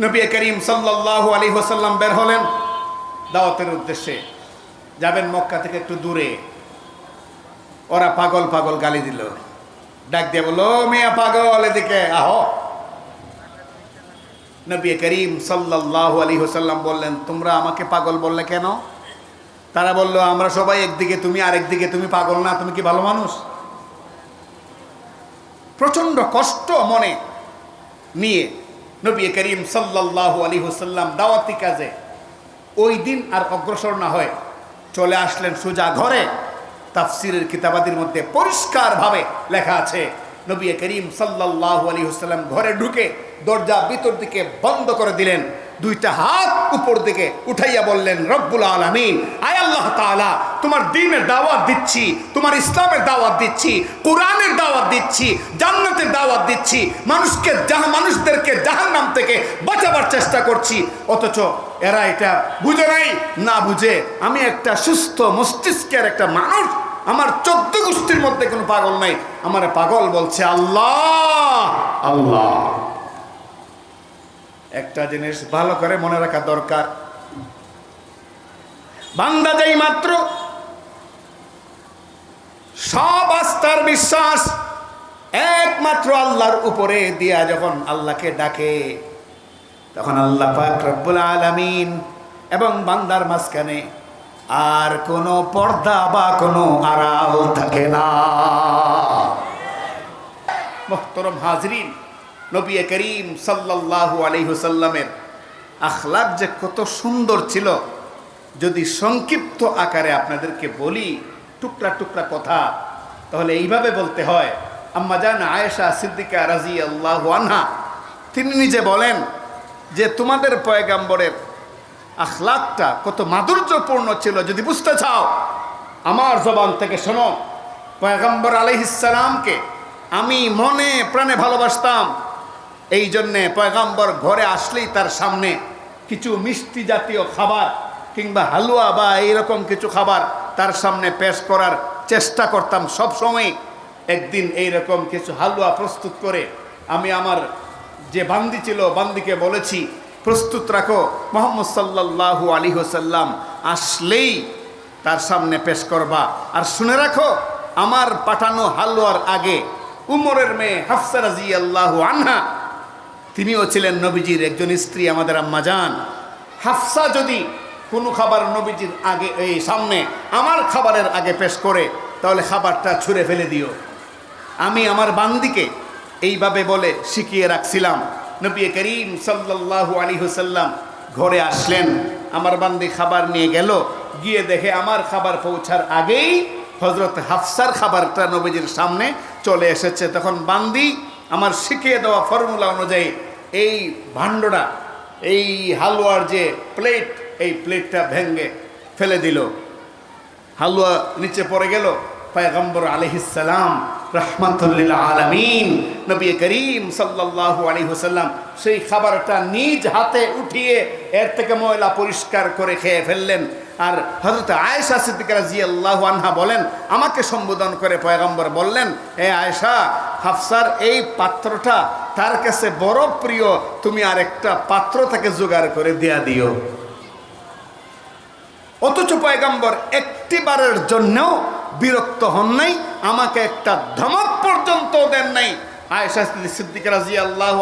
নবী করিম সাল্লাল্লাহু আলী হোসাল্লাম বের হলেন দাওয়াতের উদ্দেশ্যে। যাবেন মক্কা থেকে একটু দূরে। ওরা পাগল পাগল গালি দিল। ডাক দিয়ে বলল, "ও মিয়া পাগল, এদিকে আহো। নবী করিম সাল্লাল্লাহু আলী হোসাল্লাম বললেন, তোমরা আমাকে পাগল বললে কেন? তারা বলল, আমরা সবাই একদিকে, তুমি আরেকদিকে, তুমি পাগল না, তুমি কি ভালো মানুষ? প্রচণ্ড কষ্ট মনে নিয়ে নবী করিম সাল্লাল্লাহু আলী হুসাল্লাম দাওয়াতি কাজে ওই দিন আর অগ্রসর না হয় চলে আসলেন সোজা ঘরে। তাফসিরের কিতাবাদির মধ্যে পরিষ্কারভাবে লেখা আছে, নবী করিম সাল্লাল্লাহু আলী হুসাল্লাম ঘরে ঢুকে দরজা ভিতর দিকে বন্ধ করে দিলেন। দুইটা হাত উপর দিকে উঠাইয়া বললেন, রব্বুল আলমিন, আয় আল্লাহ তাআলা তোমার দিনের দাওয়াত দিচ্ছি, তোমার ইসলামের দাওয়াত দিচ্ছি, কোরআনের দাওয়াত দিচ্ছি, জান্নাতের দাওয়াত দিচ্ছি, মানুষকে যাহা মানুষদেরকে জাহান্নাম থেকে বাঁচাবার চেষ্টা করছি। অথচ এরা এটা বুঝে নাই, না বুঝে। আমি একটা সুস্থ মস্তিষ্কের একটা মানুষ, আমার চোদ্দ গোষ্ঠীর মধ্যে কোনো পাগল নাই। আমার পাগল বলছে আল্লাহ আল্লাহ। একটা জিনিস ভালো করে মনে রাখা দরকার। বান্দা যাই মাত্র সব আস্থার বিশ্বাস একমাত্র আল্লাহর উপরে দিয়া যখন আল্লাহকে ডাকে, তখন আল্লাহ পাক রব্বুল আলামিন এবং বান্দার মাঝখানে আর কোনো পর্দা বা কোনো আড়াল থাকে না। মোহতরম হাজরিন, নবী করিম সাল্লাল্লাহু আলাইহি সাল্লামের আখলাক যে কত সুন্দর ছিল, যদি সংক্ষিপ্ত আকারে আপনাদেরকে বলি টুকরা টুকরা কথা, তাহলে এইভাবে বলতে হয়, আম্মা জান আয়েশা সিদ্দিকা রাজি আল্লাহ আনহা। তিনি নিজে বলেন যে, তোমাদের পয়গাম্বরের আখলাকটা কত মাধুর্যপূর্ণ ছিল, যদি বুঝতে চাও। আমার জবান থেকে শোনো, পয়গম্বর আলহিসামকে আমি মনে প্রাণে ভালোবাসতাম। এই জন্যে পয়গম্বর ঘরে আসলেই তার সামনে কিছু মিষ্টি জাতীয় খাবার কিংবা হালুয়া বা এইরকম কিছু খাবার তার সামনে পেশ করার চেষ্টা করতাম সব সময় একদিন এইরকম কিছু হালুয়া প্রস্তুত করে আমি আমার যে বান্দি ছিল, বান্দিকে বলেছি, প্রস্তুত রাখো, মোহাম্মদ সাল্লাল্লাহু আলী হোসাল্লাম আসলেই তার সামনে পেশ করবা। আর শুনে রাখো, আমার পাঠানো হালুয়ার আগে উমরের মেয়ে হাফসা রাজি আল্লাহ আনহা, তিনিও ছিলেন নবীজির একজন স্ত্রী আমাদের আম্মা যান হাফসা যদি কোনো খাবার নবীজির আগে, এই সামনে আমার খাবারের আগে পেশ করে, তাহলে খাবারটা ছুঁড়ে ফেলে দিও। আমি আমার বান্দিকে এইভাবে বলে শিখিয়ে রাখছিলাম। নবী করিম সাল্লাল্লাহু আলী হুসাল্লাম ঘরে আসলেন, আমার বান্দি খাবার নিয়ে গেল, গিয়ে দেখে আমার খাবার পৌঁছার আগেই হজরত হাফসার খাবারটা নবীজির সামনে চলে এসেছে। তখন বান্দি আমার শিখিয়ে দেওয়া ফর্মুলা অনুযায়ী এই ভাণ্ডটা, এই হালুয়ার যে প্লেট এই প্লেটটা ভেঙ্গে ফেলে দিল। হালুয়া নিচে পড়ে গেল। পয়গম্বর আলহিসাল্লাম রহমতুল্লিল আলমিন নবী করিম সাল্লাল্লাহু আলাইহি ওয়াসাল্লাম সেই খাবারটা নিজ হাতে উঠিয়ে এর থেকে ময়লা পরিষ্কার করে খেয়ে ফেললেন। আর হজরত আয়েশা সিদ্দিকা রাদিয়াল্লাহু আনহা বলেন, আমাকে সম্বোধন করে পয়গম্বর বললেন, এ আয়েশা, হাফসার এই পাত্রটা তার কাছে বড় প্রিয়। তুমি আর একটা পাত্র তাকে জোগাড় করে দেয়া দিও। অথচ পয়গাম্বর একটিবারের জন্যও বিরক্ত হন নাই, আমাকে একটা ধমক পর্যন্ত দেন নাই।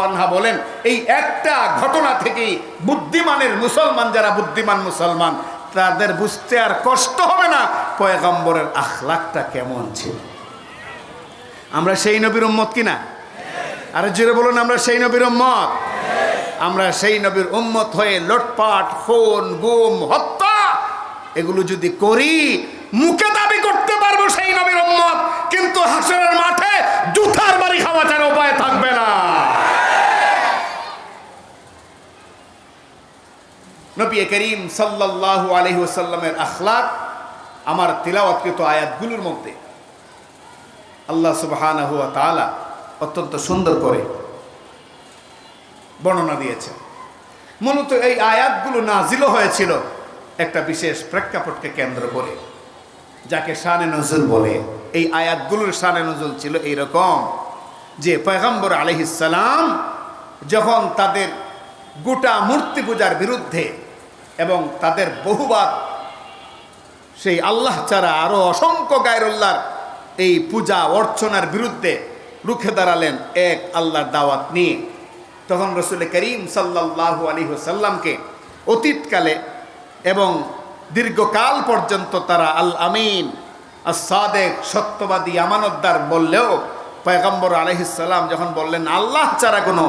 আনহা বলেন, এই একটা ঘটনা থেকেই বুদ্ধিমানের মুসলমান, যারা বুদ্ধিমান মুসলমান, তাদের বুঝতে আর কষ্ট হবে না পয়গম্বরের আখলাকটা কেমন ছিল। আমরা সেই নবীর উম্মত কিনা? আরে জোরে বলুন, আমরা সেই নবীর উম্মত? আমরা সেই নবীর উম্মত হয়ে লটপাট, খুন, গুম, হত্যা এগুলো যদি করি, মুখে দাবি করতে পারব সেই নবীর উম্মত, কিন্তু হাসরের মাঠে জুথার বাড়ি খাওয়া ছাড়া উপায় থাকবে না। নবী করিম সাল্লাল্লাহু আলাইহি ওয়াসাল্লামের আখলাক, আমার তিলাওয়াতকৃত আয়াতগুলোর মধ্যে আল্লাহ সুবহানাহু ওয়া তাআলা অত্যন্ত সুন্দর করে বর্ণনা দিয়েছেন। মূলত এই আয়াতগুলো নাজিলও হয়েছিল একটা বিশেষ প্রেক্ষাপটকে কেন্দ্র করে, যাকে শানে নজরুল বলে। এই আয়াতগুলোর শানে নজরুল ছিল এইরকম যে পয়গম্বর আলহিসাল্লাম যখন তাদের গোটা মূর্তি পূজার বিরুদ্ধে এবং তাদের বহুবার সেই আল্লাহ ছাড়া আরও অসংখ্য গায়রুল্লাহর এই পূজা অর্চনার বিরুদ্ধে রুখে দাঁড়ালেন এক আল্লাহর দাওয়াত নিয়ে, তখন রসুল করিম সাল্লাহ আলী সাল্লামকে অতীতকালে এবং দীর্ঘকাল পর্যন্ত তারা আল আমিন সাদেক সত্যবাদী, আমানতদার বললেও পয়গম্বর আলহিসাল্লাম যখন বললেন, আল্লাহ ছাড়া কোনো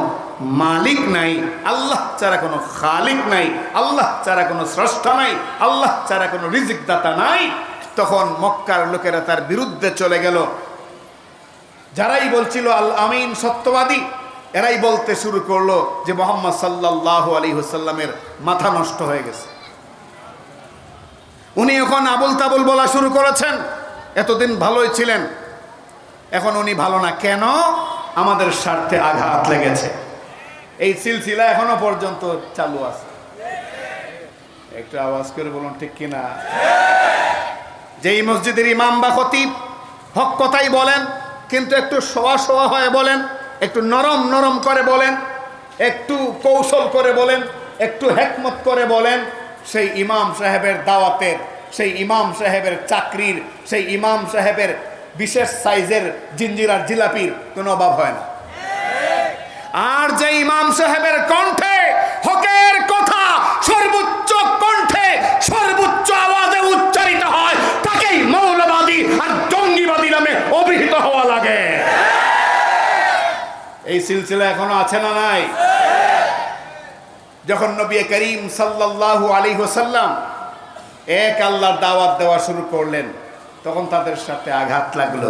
মালিক নাই, আল্লাহ ছাড়া কোনো খালিক নাই, আল্লাহ ছাড়া কোনো স্রষ্টা নাই, আল্লাহ ছাড়া কোনো রিজিকদাতা নাই, তখন মক্কার লোকেরা তার বিরুদ্ধে চলে গেল। যারাই বলছিল, আল আমিন সত্যবাদী, এরাই বলতে শুরু করল যে মোহাম্মদ সাল্লাহ আলী হুসাল্লামের মাথা নষ্ট হয়ে গেছে। উনি এখন আবুল তাবুল বলা শুরু করেছেন। এতদিন ভালোই ছিলেন। এখন উনি ভালো না। কেন? আমাদের স্বার্থে আঘাত লেগেছে। এই সিলসিলা এখনও পর্যন্ত চালু আছে। একটু আওয়াজ করে বলুন, ঠিক কিনা? যেই মসজিদের ইমাম বা খতিব, হক কথাই বলেন, কিন্তু একটু শোয়া শোয়া হয়ে বলেন, একটু নরম নরম করে বলেন, একটু কৌশল করে বলেন, একটু হেকমত করে বলেন সেই ইমাম সাহেবের দাওয়াতের সেই ইমাম সাহেবের চাকরির, সেই ইমাম সাহেবের বিশেষ সাইজের জিঞ্জিরার জিলাপির কোনো অভাব হয় না। আর যে ইমাম সাহেবের কণ্ঠে হকের কথা সর্বোচ্চ কণ্ঠে সর্বোচ্চ আওয়াজে উচ্চারিত হয়, তাকেই মৌলবাদী আর জঙ্গিবাদী নামে অভিহিত হওয়া লাগে। এই সিলসিলা এখনও আছে না নাই? যখন নবী করিম সাল্লাল্লাহু আলাইহি হোসাল্লাম এক আল্লাহর দাওয়াত দেওয়া শুরু করলেন, তখন তাদের সাথে আঘাত লাগল।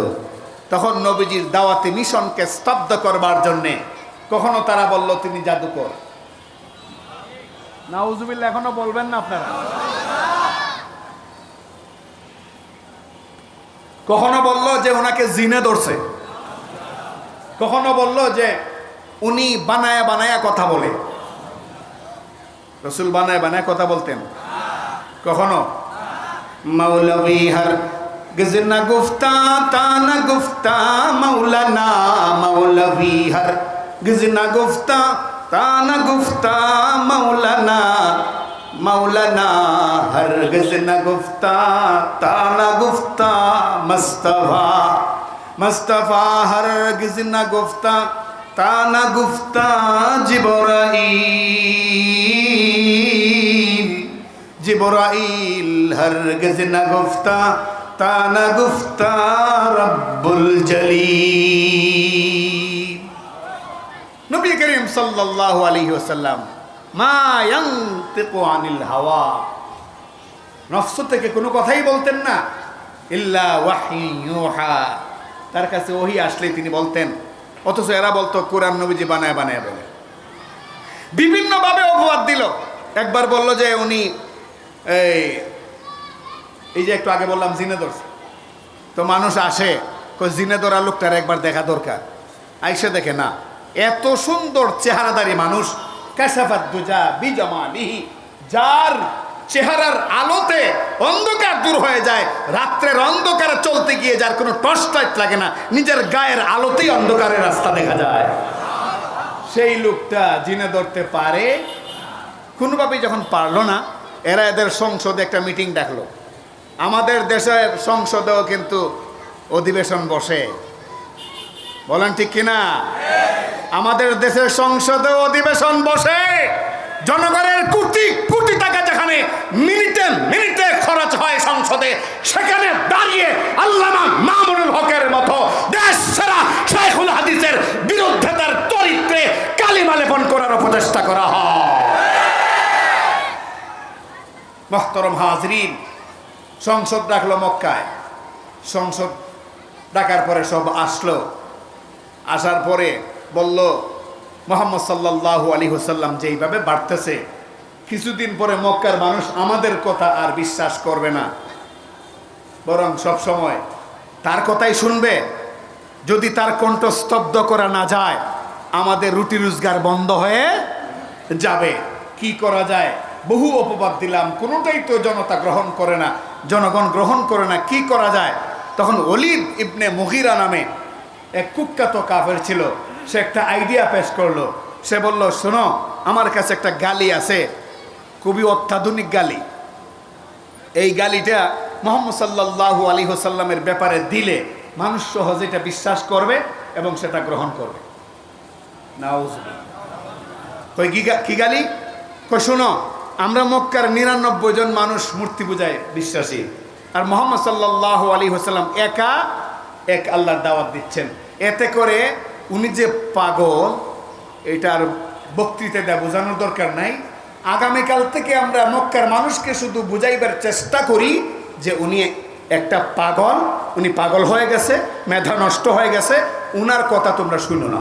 তখন নবীজির দাওয়াতি মিশনকে স্তব্ধ করবার জন্যে কখনো তারা বলল তিনি জাদুকর। নাউজুবিল্লাহ, এখনও বলবেন না আপনারা? কখনো বলল যে ওনাকে জিনে ধরছে? কখনো বলল যে উনি বানায়া বানায়া কথা বলে? রসুল বানায় বানায় কথা বলতেন। কখনো? মৌলভী হর গজনা গুফতা তানা গুফতা, মৌলানা মৌলভী হর গজনা গুফতা তানা গুফতা, মৌলানা মৌলানা হর গজনা গুফতা তানা গুফতা, মুস্তফা মুস্তফা হর গজনা গুফতা। তানা গুফতা জিবরাইল। জিবরাইল হরগজ না গুফতা, তানা গুফতা রব্বুল জলিল। নবী করিম সাল্লাল্লাহু আলাইহি ওয়াসাল্লাম, মা ইয়ানতিকু আনিল হাওয়া। নফস থেকে কোনো কথাই বলতেন না, ইল্লা ওয়াহি ইউহা। তার কাছে ওহি আসলে তিনি বলতেন অথচ এরা বলতো, কোরআন নবীজি বানায় বানায় বলে বিভিন্নভাবে অপবাদ দিল। একবার বলল যে উনি এই এই যে একটু আগে বললাম, জিনে তো মানুষ আসে জিনে ধরা লোকটার একবার দেখা দরকার। আইসে দেখে, না, এত সুন্দর চেহারাদারি মানুষ কাসাফাত দুজা বিজমা লিহি যার চেহারার আলোতে অন্ধকার দূর হয়ে যায়। রাত্রের অন্ধকারে চলতে গিয়ে যার কোনো টর্চ লাইট লাগে না নিজের গায়ের আলোতেই অন্ধকারের রাস্তা দেখা যায়। সেই লোকটা জিনে ধরতে পারে। কোনোভাবেই যখন পারল না এরা এদের সংসদে একটা মিটিং ডাকলো আমাদের দেশের সংসদেও কিন্তু অধিবেশন বসে। বলেন ঠিক কিনা? আমাদের দেশের সংসদেও অধিবেশন বসে। জনগণের কোটি কোটি টাকা যেখানে মিনিটে মিনিটে খরচ হয় সংসদে সেখানে দাঁড়িয়ে আল্লামা মামুনুল হকের মতো দেশ সেরা শেখুল হাদিসের বিরুদ্ধে তার চরিত্রে কালিমা লেপন করার প্রচেষ্টা করা হয় মহতরম হাজরিন, সংসদ ডাকলো মক্কায়। সংসদ ডাকার পরে সব আসলো। আসার পরে বলল, মোহাম্মদ সাল্লাল্লাহু আলী হুসাল্লাম যেইভাবে বাড়তেছে, কিছুদিন পরে মক্কার মানুষ আমাদের কথা আর বিশ্বাস করবে না। বরং সব সময় তার কথাই শুনবে। যদি তার কণ্ঠ স্তব্ধ করা না যায়, আমাদের রুটি রোজগার বন্ধ হয়ে যাবে। কি করা যায়? বহু অপবাদ দিলাম, কোনোটাই তো জনতা গ্রহণ করে না, জনগণ গ্রহণ করে না, কি করা যায়? তখন অলিদ ইবনে মহিরা নামে এক কুখ্যাত কাফের ছিল, সে একটা আইডিয়া পেশ করল। সে বলল, শোনো, আমার কাছে একটা গালি আছে, খুবই অত্যাধুনিক গালি। এই গালিটা মোহাম্মদ সাল্লাল্লাহু আলী হোসাল্লামের ব্যাপারে দিলে মানুষ সহজে এটা বিশ্বাস করবে এবং সেটা গ্রহণ করবে। না কি কি গালি? কই, শোনো আমরা মক্কার নিরানব্বই জন মানুষ মূর্তি পূজায় বিশ্বাসী। আর মোহাম্মদ সাল্লাহ আলী হোসাল্লাম একা এক আল্লাহর দাওয়াত দিচ্ছেন। এতে করে উনি যে পাগল এটার বক্তৃতা দেওয়া বোঝানোর দরকার নাই। আগামীকাল থেকে আমরা মক্কার মানুষকে শুধু বুঝাইবার চেষ্টা করি যে উনি একটা পাগল, উনি পাগল হয়ে গেছে, মেধা নষ্ট হয়ে গেছে, উনার কথা তোমরা শুনো না।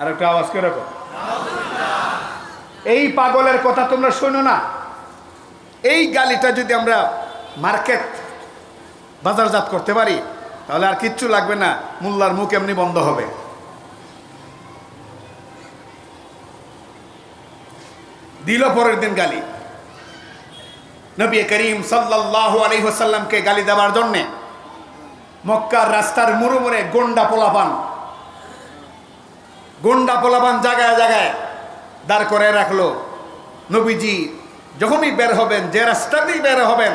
আর একটা আওয়াজ করে রাখো। এই পাগলের কথা তোমরা শোনো না। এই গালিটা যদি আমরা মার্কেট বাজারজাত করতে পারি, তাহলে আর কিচ্ছু লাগবে না, মোল্লার মুখ এমনি বন্ধ হবে। দিল পরের দিন গালি। নবী করিম সাল্লাল্লাহু আলাইহি ওয়াসাল্লামকে গালি দেওয়ার জন্যে মক্কার রাস্তার মুড়ে মুড়ে গন্ডা পোলাপান, গুন্ডা পোলাবান জায়গায় জায়গায় দাঁড় করে রাখল। নবীজি যখনই বের হবেন, যে রাস্তা দিয়ে বের হবেন,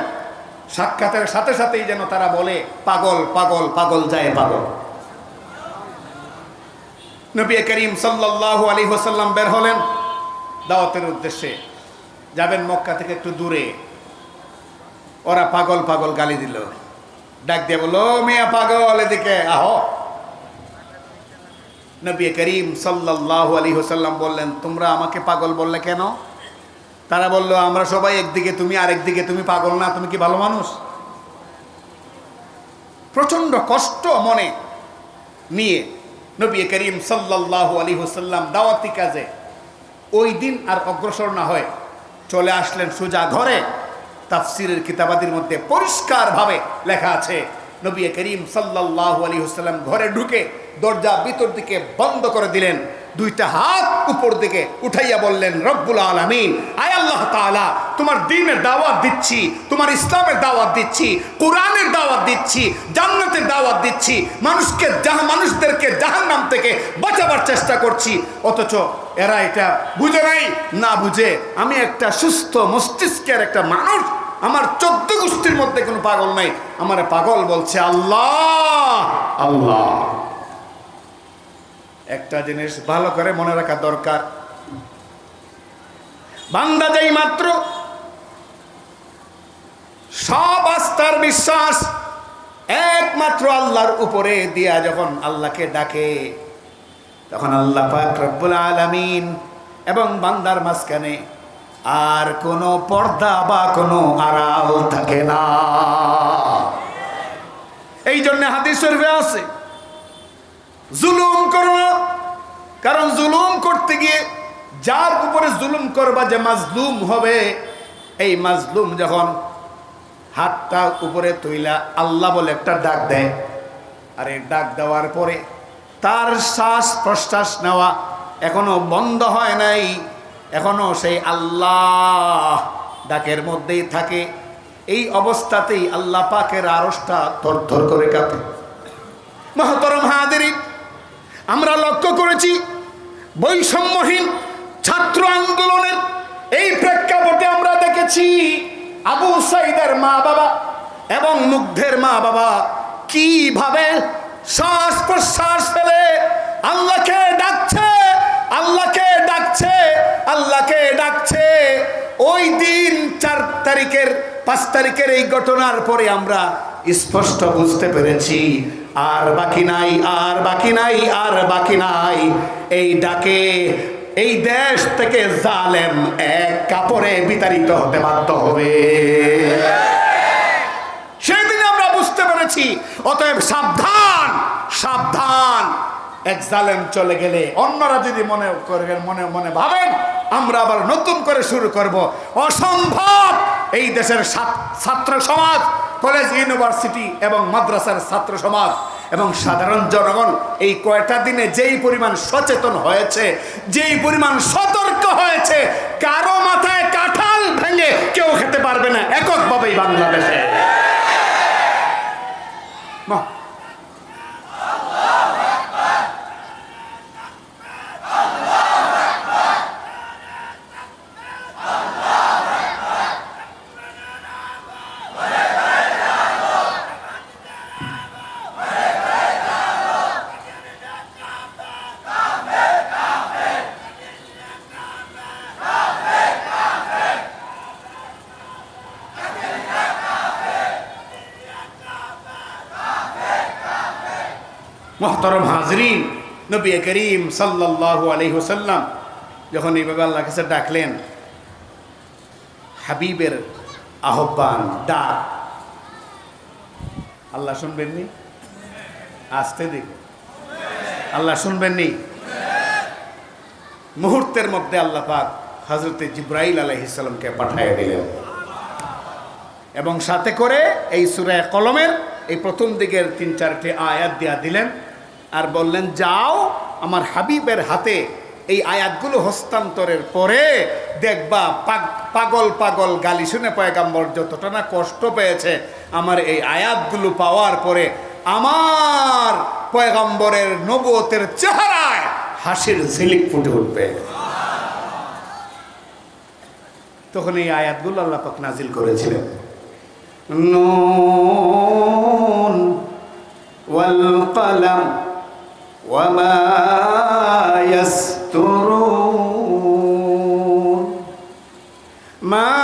সাক্ষাতের সাথে সাথেই যেন তারা বলে, পাগল পাগল পাগল যায় পাগল। নবী করিম সাল্লাল্লাহু আলাইহি ওয়াসাল্লাম বের হলেন দাওয়াতের উদ্দেশ্যে। যাবেন মক্কা থেকে একটু দূরে। ওরা পাগল পাগল গালি দিল। ডাক দিয়ে বলো মেয়া পাগল, এদিকে আহো। নবী করিম সাল্লাল্লাহু আলাইহি হোসাল্লাম বললেন, তোমরা আমাকে পাগল বললে কেন? তারা বলল, আমরা সবাই একদিকে, তুমি আরেকদিকে তুমি পাগল না, তুমি কি ভালো মানুষ? প্রচণ্ড কষ্ট মনে নিয়ে নবী করিম সাল্লাল্লাহু আলাইহি ওয়াসাল্লাম দাওয়াতি কাজে ওই দিন আর অগ্রসর না হয় চলে আসলেন সোজা ঘরে। তাফসিরের কিতাবাদির মধ্যে পরিষ্কারভাবে লেখা আছে, নবী করিম সাল্লাল্লাহু আলাইহি ওয়াসাল্লাম ঘরে ঢুকে দরজা ভিতর দিকে বন্ধ করে দিলেন। দুইটা হাত উপর দিকে উঠাইয়া বললেন, রব্বুল আলামিন, আয় আল্লাহ তাআলা, তোমার দিনের দাওয়াত দিচ্ছি, তোমার ইসলামের দাওয়াত দিচ্ছি, কোরআনের দাওয়াত দিচ্ছি, জান্নাতের দাওয়াত দিচ্ছি, মানুষকে যাহা মানুষদেরকে জাহান্নাম থেকে বাঁচাবার চেষ্টা করছি। অথচ এরা এটা বুঝে নাই, না বুঝে। আমি একটা সুস্থ মস্তিষ্কের একটা মানুষ, আমার চোদ্দ গোষ্ঠীর মধ্যে কোনো পাগল নাই। আমার পাগল বলছে, আল্লাহ আল্লাহ। একটা জিনিস ভালো করে মনে রাখা দরকার। বান্দা যাই মাত্র সব আস্থার বিশ্বাস একমাত্র আল্লাহর উপরে দিয়া যখন আল্লাহকে ডাকে, তখন আল্লাহ রব্বুল আলামিন এবং বান্দার মাঝখানে আর কোনো পর্দা বা কোনো আড়াল থাকে না। এই জন্য শরীফে আছে জুলুম কারণ জুলুম করতে গিয়ে যার উপরে জুলুম করবা যে মাজলুম হবে, এই মাজলুম যখন হাতটা উপরে তুইলা, আল্লাহ বলে একটা ডাক দেয়। আর এই ডাক দেওয়ার পরে তার শ্বাস প্রশ্বাস নেওয়া এখনও বন্ধ হয় নাই। এখনও সেই আল্লাহ ডাকের মধ্যেই থাকে। এই অবস্থাতেই আল্লাহ পাকের আরসটা থরথর করে কাঁপে। মহাতরম হাদেরি আমরা লক্ষ্য করেছি বৈষম্যহীন ছাত্র আন্দোলনের এই প্রেক্ষাপটে আমরা দেখেছি আবু সাইদের মা বাবা এবং মুগ্ধের মা বাবা কীভাবে শ্বাস প্রশ্বাস ফেলে আল্লাহকে ডাকছে আল্লাহকে ডাকছে আল্লাহকে ডাকছে। ওই দিন চার তারিখের, পাঁচ তারিখের এই ঘটনার পরে আমরা স্পষ্ট বুঝতে পেরেছি আর বাকি নাই, আর বাকি নাই, আর বাকি নাই। এই ডাকে, এই দেশ থেকে জালেম এক কাপড়ে বিতাড়িত হতে বাধ্য হবে। সেদিন আমরা বুঝতে পেরেছি, অতএব সাবধান সাবধান। এক জালেম চলে গেলে অন্যরা যদি মনে করবেন, মনে মনে ভাবেন, আমরা আবার নতুন করে শুরু করব। অসম্ভব! এই দেশের ছাত- ছাত্র সমাজ কলেজ, ইউনিভার্সিটি এবং মাদ্রাসার ছাত্র সমাজ এবং সাধারণ জনগণ এই কয়টা দিনে যেই পরিমাণ সচেতন হয়েছে, যেই পরিমাণ সতর্ক হয়েছে, কারও মাথায় কাঁঠাল ভেঙে কেউ খেতে পারবে না। এককভাবেই বাংলাদেশে। মোহতরম হাজরিন, নবী করিম সাল্লাল্লাহু আলাইহি ওসাল্লাম যখন এইভাবে আল্লাহ কাছে ডাকলেন, হাবিবের আহ্বান, ডাক। আল্লাহ শুনবেননি? আসতে দেখো আল্লাহ শুনবেননি? মুহূর্তের মধ্যে আল্লাহ পাক হজরতে জিব্রাইল আলাইহিসাল্লামকে পাঠিয়ে দিলেন। এবং সাথে করে এই সুরায় কলমের এই প্রথম দিকের তিন চারটি আয়াত দিয়া দিলেন আর বললেন, যাও আমার হাবিবের হাতে এই আয়াতগুলো হস্তান্তরের পরে দেখবা পাগ- পাগল পাগল গালি শুনে পয়গাম্বর যতটা না কষ্ট পেয়েছে আমার এই আয়াতগুলো পাওয়ার পরে আমার পয়গাম্বরের নবতের চেহারায় হাসির ঝিলিক ফুটে উঠবে। তখন এই আয়াতগুলো আল্লাহ পাক নাজিল করেছিলেন। نون والقلم وما يسترون. ما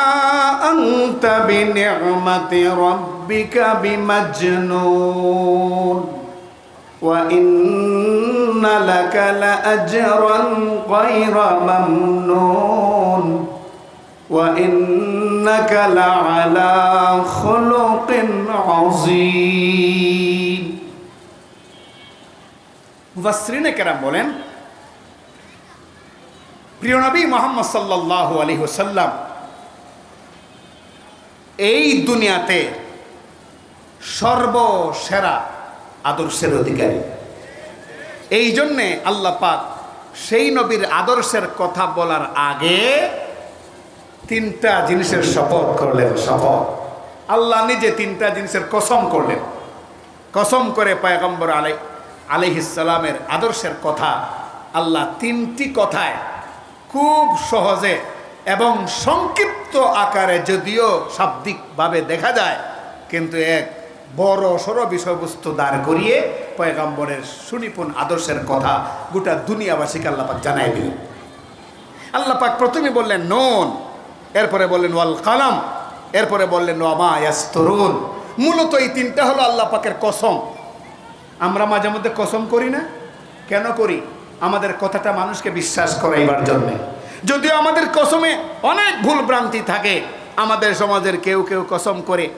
أنت بنعمة ربك بمجنون. وإن لك لأجرا غير ممنون. وإنك لعلى خلق عظيم মুফাসসিরিনে কেরাম বলেন প্রিয় নবী মোহাম্মদ সাল্লাল্লাহু আলাইহি ওয়াসাল্লাম এই দুনিয়াতে সর্বসেরা আদর্শের অধিকারী এই জন্যে আল্লাহ পাক সেই নবীর আদর্শের কথা বলার আগে তিনটা জিনিসের শপথ করলেন, শপথ। আল্লাহ নিজে তিনটা জিনিসের কসম করলেন। কসম করে পয়গম্বর আলাই আলিহিসালামের আদর্শের কথা। আল্লাহ তিনটি কথায় খুব সহজে এবং সংক্ষিপ্ত আকারে যদিও শাব্দিকভাবে দেখা যায়, কিন্তু এক বড় সড় বিষয়বস্তু দাঁড় করিয়ে পয়গম্বরের সুনিপুণ আদর্শের কথা গোটা দুনিয়াবাসীকে আল্লাপাক জানাই দিলেন। আল্লাপাক প্রথমে বললেন, নুন। এরপরে বললেন, ওয়াল কালাম। এরপরে বললেন ওয়ামা ইয়াস্তরুন। মূলত এই তিনটা হলো আল্লাহ পাকের কসম। আমরা মাঝে মধ্যে কসম করি না? কেন করি? আমাদের কথাটা মানুষকে বিশ্বাস করাইবার জন্যে। যদিও আমাদের কসমে অনেক ভুল ভ্রান্তি থাকে, আমাদের সমাজের কেউ কেউ কসম করে।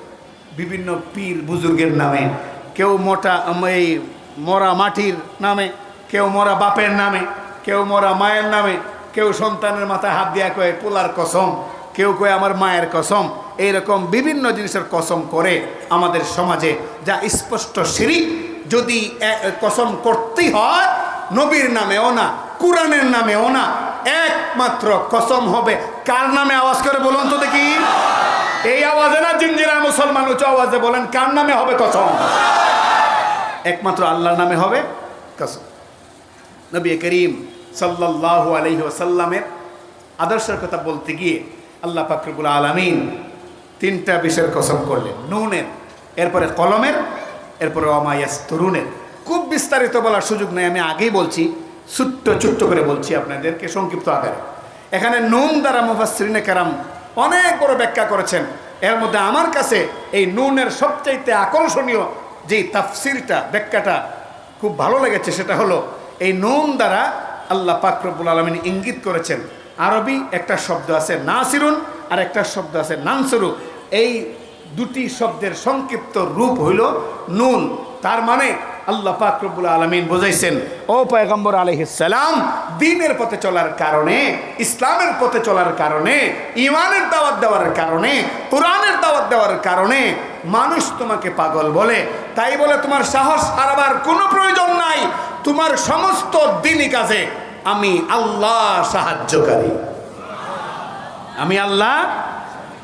বিভিন্ন পীর বুজুর্গের নামে, কেউ মোটা এই মরা মাটির নামে, কেউ মরা বাপের নামে, কেউ মরা মায়ের নামে, কেউ সন্তানের মাথায় হাত দিয়া কয়ে, পোলার কসম। কেউ কয়ে আমার মায়ের কসম, এইরকম বিভিন্ন জিনিসের কসম করে আমাদের সমাজে যা স্পষ্ট শিরিক যদি কসম করতেই হয়, নবীর নামেও না, কোরআনের নামেও না, একমাত্র কসম হবে। কার নামে আওয়াজ করে বলুন তো দেখি? এই আওয়াজে না জিঞ্জিরা মুসলমান উঁচু আওয়াজে বলেন, কার নামে হবে কসম? একমাত্র আল্লাহর নামে হবে কসম। নবী করিম সাল্লাল্লাহু আলাইহি ওয়াসাল্লামের আদর্শের কথা বলতে গিয়ে আল্লাহ ফাকরুল আলামিন তিনটা বিষয়ের কসম করলেন। নুনের, এরপরে কলমের, এরপরে অমায়াস তরুণের খুব বিস্তারিত বলার সুযোগ নেই, আমি আগেই বলছি, ছোট্ট ছোট্ট করে বলছি আপনাদেরকে সংক্ষিপ্ত আকারে। এখানে নুন দ্বারা মুফাসরিনে কারাম অনেক বড় ব্যাখ্যা করেছেন। এর মধ্যে আমার কাছে এই নুনের সবচাইতে আকর্ষণীয় যে তাফসিরটা, ব্যাখ্যাটা খুব ভালো লেগেছে, সেটা হলো এই নুন দ্বারা আল্লাহ পাকরবুল আলমিন ইঙ্গিত করেছেন আরবি, একটা শব্দ আছে নাসিরুন আর একটা শব্দ আছে নানসরু। এই দুটি শব্দের সংক্ষিপ্ত রূপ হইল নুন। তার মানে আল্লাহ পাকরবুল আলমিন বোঝাইছেন, ও পয়গম্বর আলহিসাম দিনের পথে চলার কারণে, ইসলামের পথে চলার কারণে ইমানের দাওয়াত দেওয়ার কারণে, কোরআনের দাওয়াত দেওয়ার কারণে মানুষ তোমাকে পাগল বলে। তাই বলে তোমার সাহস হারাবার কোনো প্রয়োজন নাই। তোমার সমস্ত দিনই কাজে আমি আল্লাহ সাহায্যকারী। আমি আল্লাহ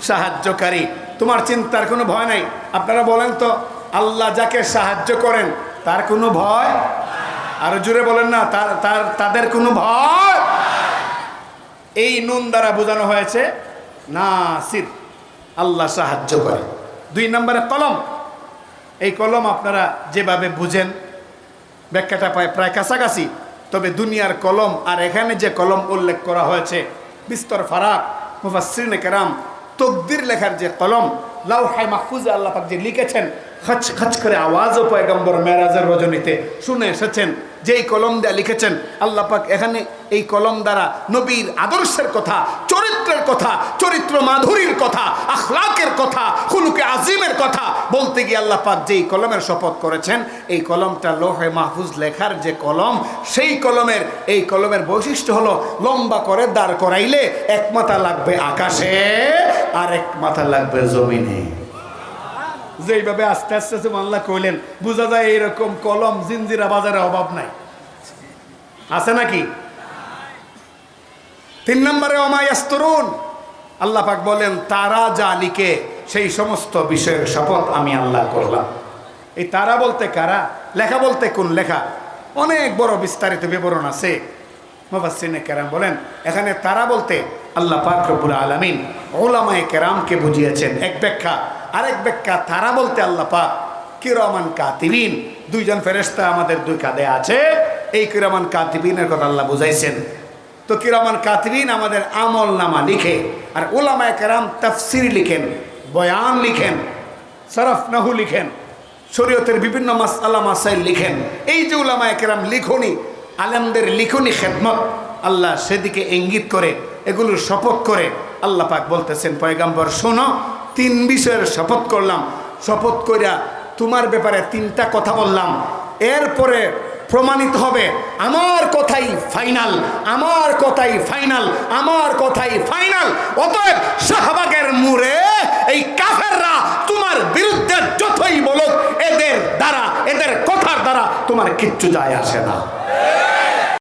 সাহায্যকারী। তোমার চিন্তার কোনো ভয় নাই। আপনারা বলেন তো, আল্লাহ যাকে সাহায্য করেন, তার কোনো ভয়? আরও জুড়ে বলেন না, তার তার, তাদের কোনো ভয়? এই নুন দ্বারা বোঝানো হয়েছে, নাসির, আল্লাহ সাহায্য করে। দুই নম্বরে কলম। এই কলম আপনারা যেভাবে বুঝেন, ব্যাখ্যাটা পায় প্রায় কাছাকাছি। তবে দুনিয়ার কলম আর এখানে যে কলম উল্লেখ করা হয়েছে, বিস্তর ফারাক মুফাসরিন কেরাম, তকদির লেখার যে কলম লাউ হাই মাহফুজে আল্লাহ পাক যে লিখেছেন, খচ খচ করে আওয়াজও পয়গম্বর মেরাজের রজনীতে শুনে এসেছেন। যেই কলম দেয়া লিখেছেন, আল্লাহ পাক এখানে এই কলম দ্বারা নবীর আদর্শের কথা, চরিত্রের কথা, চরিত্র মাধুরীর কথা, আখলাকের কথা, খুলুকে আজিমের কথা বলতে গিয়ে আল্লাহ পাক যেই কলমের শপথ করেছেন, এই কলমটা লোহে মাহফুজ লেখার যে কলম, সেই কলমের, এই কলমের বৈশিষ্ট্য হলো লম্বা করে দাঁড় করাইলে এক মাথা লাগবে আকাশে আর এক মাথা লাগবে জমিনে। যেইভাবে আস্তে আস্তে আস্তে আল্লাহ কইলেন, বোঝা যায় এরকম কলম জিনজিরা বাজারে অভাব নাই। আছে নাকি? তিন নম্বরে অমায়াস্তরুন আল্লাহ পাক বলেন, তারা যা লিখে সেই সমস্ত বিষয়ের শপথ আমি আল্লাহ করলাম। এই তারা বলতে কারা? লেখা বলতে কোন লেখা? অনেক বড় বিস্তারিত বিবরণ আছে। মুফাসসিনে কেরাম বলেন, এখানে তারা বলতে আল্লাহ পাক রব্বুল আলামিন ওলামায়ে কেরামকে বুঝিয়েছেন। এক ব্যাখ্যা আরেক ব্যাখ্যা, তারা বলতে আল্লাহ পাক, কিরমান কাতিবিন, দুইজন ফেরেশতা আমাদের দুই কাঁধে আছে। এই কিরমান কাতিবিনের কথা আল্লাহ বুঝাইছেন। তো কিরমান কাতিবিন আমাদের আমল নামা লিখে, আর ওলামায়ে কেরাম তাফসির লিখেন, বয়ান লিখেন, সরফ নাহু লিখেন, শরীয়তের বিভিন্ন মাসাল্লা মাসাইল লিখেন। এই যে উলামায়ে কেরাম লিখনি, আলেমদের লিখনি খেদমত, আল্লাহ সেদিকে ইঙ্গিত করে, এগুলোর শপথ করে আল্লাহ পাক বলতেছেন, পয়গাম্বর, শোনো তিন বিষয়ের শপথ করলাম। শপথ করিয়া তোমার ব্যাপারে তিনটা কথা বললাম। এরপরে প্রমাণিত হবে, আমার কথাই ফাইনাল, আমার কথাই ফাইনাল, আমার কথাই ফাইনাল। অতএব শাহবাগের মুরে এই কাফেররা তোমার বিরুদ্ধে যতই বলুক, এদের দ্বারা, এদের কথার দ্বারা তোমার কিচ্ছু যায় আসে না।